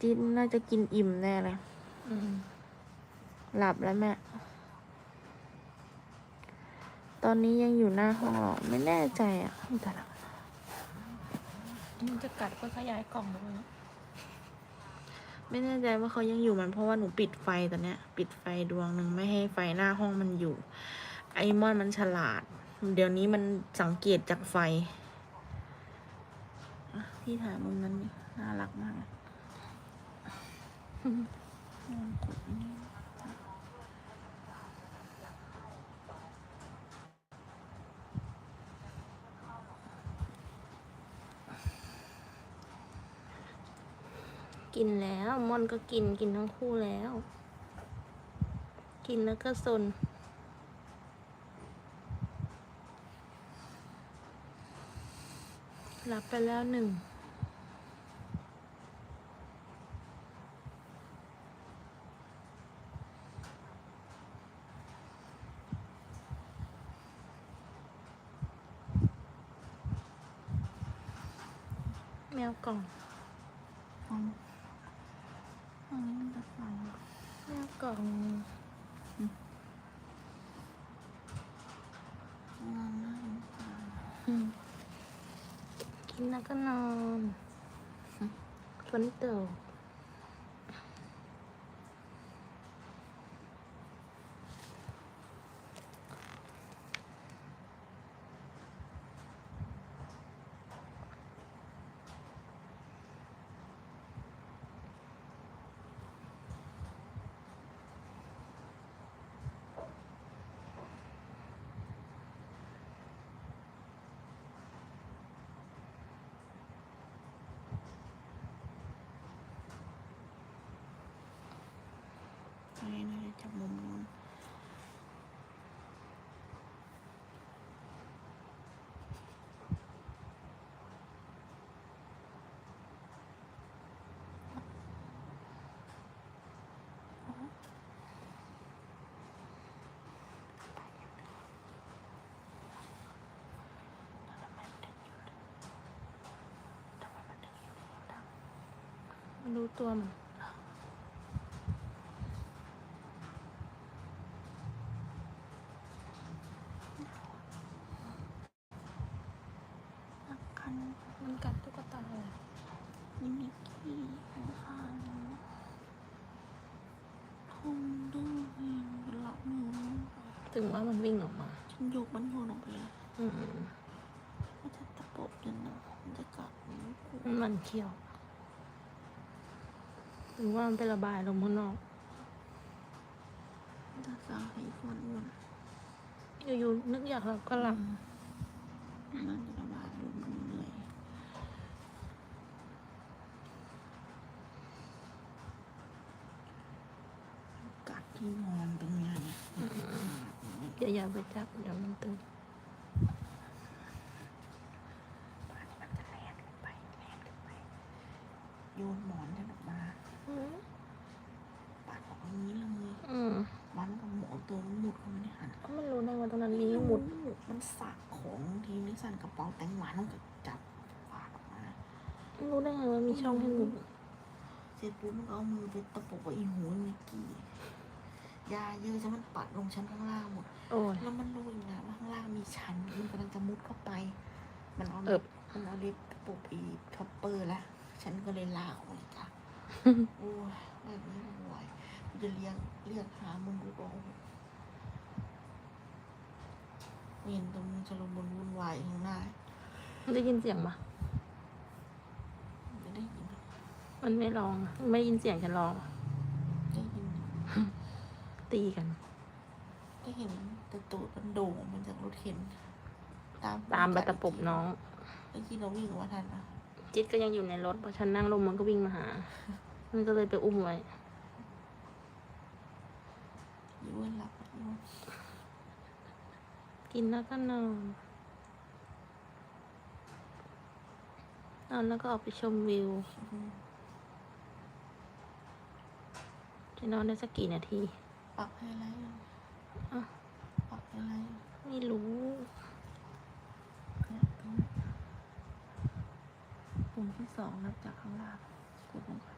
จินน่าจะกินอิ่มแน่เลยอืมหลับแล้วแม่ ตอนนี้ยังอยู่หน้าห้องหรอ ไม่แน่ใจอะแต่ละมันจะกัดก็ขยายกล่องเลยนะไม่แน่ใจว่าเขายังอยู่มันเพราะว่าหนูปิดไฟตอนเนี้ย ปิดไฟดวงหนึ่งไม่ให้ไฟหน้าห้องมันอยู่ ไอมอนมันฉลาด เดี๋ยวนี้มันสังเกตจากไฟอะพี่ถ่ายมุมนั้นนี่น่ารักมากเลยนอน กินแล้วมอนก็กินกินทั้งคู่แล้ว กินแล้วก็ซนหลับไปแล้วหนึ่ง แมวกล่องห้องห้องนี้มันจะฟังแมวกล่องนอนได้หรือเปล่าอืมกินแล้วก็นอนฝนตก อันนี้น่าจะจับมุมนู้นทำไมมันถึงอยู่ในดัง ไม่ รู้ตัวมันนักคันมันกัดตุ๊กตาเลยนี่มิกกี้ข้างๆทงดื้อเองเป็นหลับหนูถึงว่ามันวิ่งออกมาฉันยกมันโยนออกไปเลยอืมมันจะตะปบจนนะมันจะกัดหนูกูมันมันเขี้ยว ถึงว่ามันไประบายลงข้างนอกมันจะสาให้คนอ้วนอยู่ๆนึกอยากหลับก็หลับมันจะระบายลงมันเหนื่อยกัดที่มอนตรงเนี้ยเนี่ยอย่าอย่าไปจับเดี๋ยวมันตื่นมันจะแลนขึ้นไปแลนขึ้นไปโยนหมอนกันออกมา อืม ปัดออกอย่างนี้เลย อืม มันกับหมอตัวมันหมุดเข้ามาในหัน ก็มันรู้ได้ว่า ตรงนั้นมีหมุดมันสักของทีนี้สั่นกระเป๋าแตงหวานมันก็จับปาดออกมารู้ได้ไงว่ามีช่องให้หมุดเสร็จปุ๊บมันก็เอามือไปตะปบกับอีหูมิกกี้ยาเยอะจะมันปัดลงชั้นข้างล่างหมดโอ้ยแล้วมันรู้อีกนะว่าข้างล่างมีชั้นมันกำลังจะมุดเข้าไป มันเอาเอิบมันเอาเล็บตะปบอีท็อปเปอร์ละฉันก็เลยลากออกเลยจ้ะโอ้ยแบบนี้ไม่ไหวกูจะเรียกเรียกหามึงกูก็โอ้โห เห็นตรงชลมุนวุ่นวายข้างหน้าได้ยินเสียงปะไม่ได้ยินมันไม่ร้อง ไม่ได้ยินเสียงฉันร้อง ได้ยิน ตีกัน ก็เห็นแต่ตูดมันโด่งมันจากรถเข็น ตามตามไปตะปบน้องไอ้ที่เราวิ่งออกมาทันนะจิตก็ยังอยู่ในรถเพราะฉันนั่งลงมันก็วิ่งมาหา มันก็เลยไปอุ้มไว้อยู่อ้วนหลับอยู่อ้วน กินแล้วก็นอน นอนแล้วก็ออกไปชมวิว จะนอนได้สักกี่นาทีปักไฮไลท์อะปักไฮไลท์ไม่รู้เนี่ยตรงนี้ปุ่มที่สองนับจากข้างล่างกดลงไป